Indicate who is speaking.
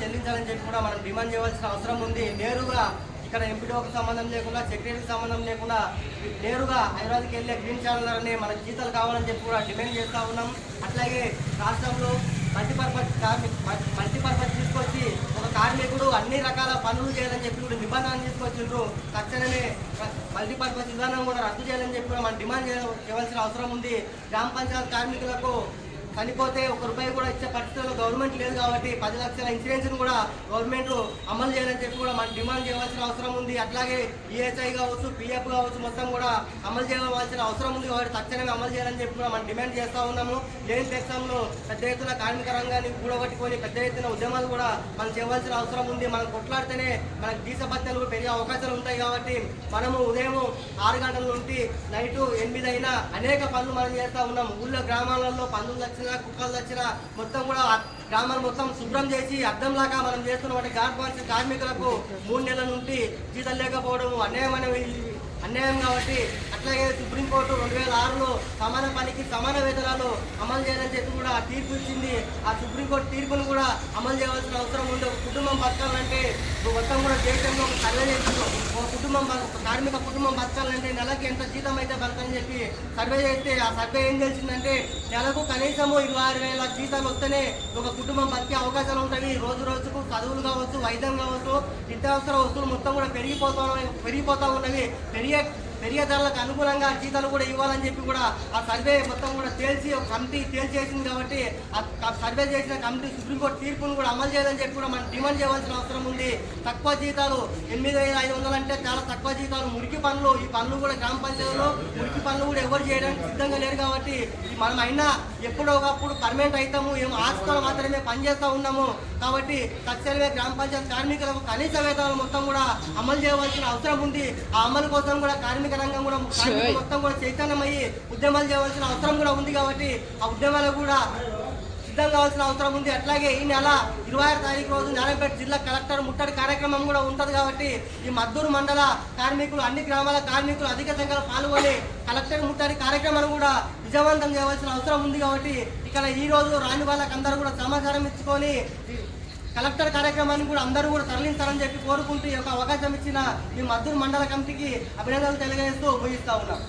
Speaker 1: చెల్లించాలని చెప్పి కూడా మనం డిమాండ్ చేయవలసిన అవసరం ఉంది. నేరుగా ఇక్కడ ఎంపీడీఓకి సంబంధం లేకుండా సెక్రటరీకి సంబంధం లేకుండా నేరుగా హైదరాబాద్కి వెళ్ళే గ్రీన్ ఛానల్ మనకు జీతాలు కావాలని చెప్పి కూడా డిమాండ్ చేస్తూ ఉన్నాం. అట్లాగే రాష్ట్రంలో మల్టీపర్పస్ కార్మిక్ మల్టీపర్పస్ తీసుకొచ్చి ఒక కార్మికుడు అన్ని రకాల పనులు చేయాలని చెప్పి కూడా నిబంధనలు తీసుకొచ్చిండ్రు. తక్షణమే మల్టీపర్పస్ విధానం కూడా రద్దు చేయాలని చెప్పి కూడా మనం డిమాండ్ చేయవలసిన అవసరం ఉంది. గ్రామ పంచాయతీ కార్మికులకు చనిపోతే ఒక రూపాయి కూడా ఇచ్చే పరిస్థితుల్లో గవర్నమెంట్ లేదు కాబట్టి పది లక్షల ఇన్సూరెన్స్ కూడా గవర్నమెంట్ అమలు చేయాలని చెప్పి కూడా మనం డిమాండ్ చేయవలసిన అవసరం ఉంది. అట్లాగే ఈఎస్ఐ కావచ్చు పిఎఫ్ కావచ్చు మొత్తం కూడా అమలు చేయవలసిన అవసరం ఉంది కాబట్టి తక్షణమే అమలు చేయాలని చెప్పి కూడా మనం డిమాండ్ చేస్తూ ఉన్నాము. లేని దేశంలో పెద్ద ఎత్తున కార్మిక రంగాన్ని కూడగట్టుకొని పెద్ద ఎత్తున ఉద్యమాలు కూడా మనం చేయవలసిన అవసరం ఉంది. మనం కొట్లాడితేనే మనకు దీసపత్యాలు పెరిగే అవకాశాలు ఉంటాయి కాబట్టి మనము ఉదయం ఆరు గంటల నుండి నైట్ ఎనిమిది అయినా అనేక పనులు మనం చేస్తూ ఉన్నాం ఊళ్ళో గ్రామాలలో పనులు దక్షిణ వచ్చినా కుక్కలు వచ్చినా మొత్తం కూడా ఆ గ్రామాలు మొత్తం శుభ్రం చేసి అర్థంలాగా మనం చేస్తున్నటువంటి గార్మెంట్స్ కార్మికులకు మూడు నెలల నుండి జీతం లేకపోవడం అన్యాయమైన అన్యాయం కాబట్టి అట్లాగే సుప్రీంకోర్టు రెండు వేల ఆరులో సమాన పనికి సమాన వేతనాలు అమలు చేయాలని చెప్పి కూడా తీర్పు ఇచ్చింది. ఆ సుప్రీంకోర్టు తీర్పును కూడా అమలు చేయవలసిన అవసరం ఉండదు కుటుంబం బతకాలంటే నువ్వు మొత్తం కూడా దేశంలో ఒక సర్వే చేస్తున్నావు ఒక కుటుంబం ఒక కార్మిక కుటుంబం బతకాలంటే నెలకి ఎంత జీతం అయితే బతకని చెప్పి సర్వే చేస్తే ఆ సర్వే ఏం తెలిసిందంటే నెలకు కనీసము ఇరవై ఆరు వేల జీతాలు వస్తేనే ఒక కుటుంబం బతికే అవకాశాలు ఉంటాయి. రోజు రోజుకు చదువులు కావచ్చు వైద్యం కావచ్చు నిత్యావసర వస్తువులు మొత్తం కూడా పెరిగిపోతా పెరిగిపోతూ ఉన్నవి. పెరిగే పెరిగే ధరలకు జీతాలు కూడా ఇవ్వాలని చెప్పి కూడా ఆ సర్వే మొత్తం కూడా తేల్చి ఒక కమిటీ తేల్చేసింది కాబట్టి ఆ సర్వే చేసిన కమిటీ సుప్రీంకోర్టు తీర్పును కూడా అమలు చేయాలని చెప్పి కూడా మనం డిమాండ్ చేయవలసిన అవసరం ఉంది. తక్కువ జీతాలు ఎనిమిది వేల ఐదు వందలు అంటే చాలా తక్కువ జీతాలు మురికి పనులు ఈ పనులు కూడా గ్రామ పంచాయతీలో మురికి పనులు కూడా ఎవరు చేయడానికి సిద్ధంగా లేరు కాబట్టి ఈ మనం అయినా ఎప్పుడో ఒకప్పుడు పర్మనెంట్ అవుతాము ఏం ఆస్తులు మాత్రమే పనిచేస్తూ ఉన్నాము. కాబట్టి తక్షణమే గ్రామ పంచాయతీ కార్మికులకు కనీస వేతనాలు మొత్తం కూడా అమలు చేయవలసిన అవసరం ఉంది. ఆ అమలు కోసం కూడా కార్మిక రంగం కూడా కార్మికులు మొత్తం కూడా చైతన్యమయ్యి ఉద్యమాలు చేయవలసిన అవసరం కూడా ఉంది కాబట్టి ఆ ఉద్యమాలు కూడా సిద్ధం కావాల్సిన అవసరం ఉంది. అట్లాగే ఈ నెల ఇరవై ఆరు తారీఖు రోజు నారాయణపేట జిల్లా కలెక్టర్ ముట్టడి కార్యక్రమం కూడా ఉంటుంది కాబట్టి ఈ మద్దూరు మండల కార్మికులు అన్ని గ్రామాల కార్మికులు అధిక సంఖ్యలో పాల్గొని కలెక్టర్ ముట్టడి కార్యక్రమాన్ని కూడా విజయవంతం చేయవలసిన అవసరం ఉంది కాబట్టి ఇక్కడ ఈ రోజు రాని వాళ్ళకి అందరూ కూడా సమాచారం ఇచ్చుకొని కలెక్టర్ కార్యక్రమాన్ని కూడా అందరూ కూడా తరలించాలని చెప్పి కోరుకుంటూ ఈ యొక్క అవకాశం ఇచ్చిన ఈ మద్దూరు మండల కమిటీకి అభినందనలు తెలియజేస్తూ ఉపయోగిస్తా ఉన్నాం.